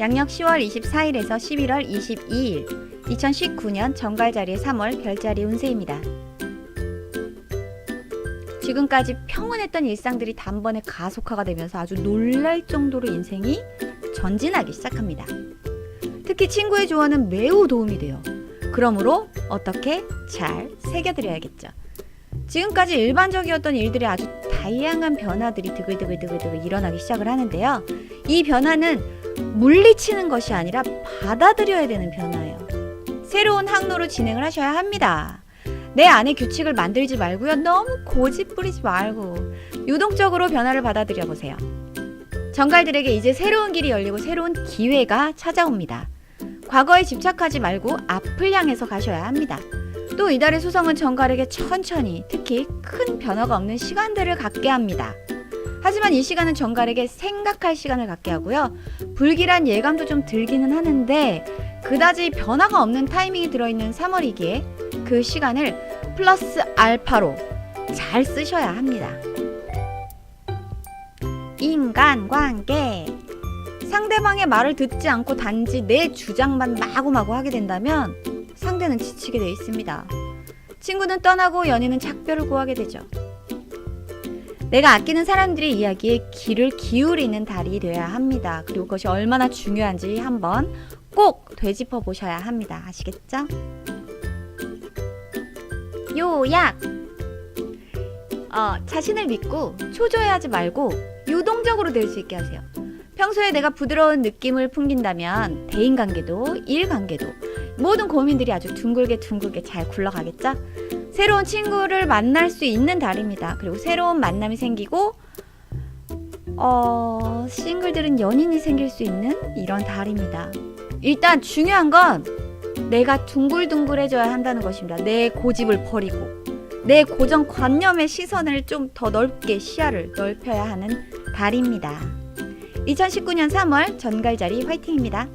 양력 10월 24일에서 11월 22일, 2019년 정갈자리의 3월 별자리 운세입니다. 지금까지 평온했던 일상들이 단번에 가속화가 되면서 아주 놀랄 정도로 인생이 전진하기 시작합니다. 특히 친구의 조언은 매우 도움이 돼요. 그러므로 어떻게 잘 새겨드려야겠죠. 지금까지 일반적이었던 일들이 아주 다양한 변화들이 드글드글드글드글 일어나기 시작을 하는데요. 이 변화는 물리치는 것이 아니라 받아들여야 되는 변화예요. 새로운 항로로 진행을 하셔야 합니다. 내 안에 규칙을 만들지 말고요. 너무 고집 부리지 말고 유동적으로 변화를 받아들여 보세요. 정갈들에게 이제 새로운 길이 열리고 새로운 기회가 찾아옵니다. 과거에 집착하지 말고 앞을 향해서 가셔야 합니다. 또 이달의 수성은 정갈에게 천천히 특히 큰 변화가 없는 시간들을 갖게 합니다. 하지만 이 시간은 정갈에게 생각할 시간을 갖게 하고요. 불길한 예감도 좀 들기는 하는데 그다지 변화가 없는 타이밍이 들어있는 3월이기에 그 시간을 플러스 알파로 잘 쓰셔야 합니다. 인간관계 상대방의 말을 듣지 않고 단지 내 주장만 마구마구 하게 된다면 상대는 지치게 돼 있습니다. 친구는 떠나고 연인은 작별을 구하게 되죠. 내가 아끼는 사람들의 이야기에 귀를 기울이는 달이 되어야 합니다. 그리고 그것이 얼마나 중요한지 한번 꼭 되짚어 보셔야 합니다. 아시겠죠? 요약! 어, 자신을 믿고 초조해하지 말고 유동적으로 될 수 있게 하세요. 평소에 내가 부드러운 느낌을 풍긴다면 대인 관계도 일 관계도 모든 고민들이 아주 둥글게 둥글게 잘 굴러가겠죠? 새로운 친구를 만날 수 있는 달입니다. 그리고 새로운 만남이 생기고 어, 싱글들은 연인이 생길 수 있는 이런 달입니다. 일단 중요한 건 내가 둥글둥글해져야 한다는 것입니다. 내 고집을 버리고 내 고정관념의 시선을 좀 더 넓게 시야를 넓혀야 하는 달입니다. 2019년 3월 전갈자리 화이팅입니다.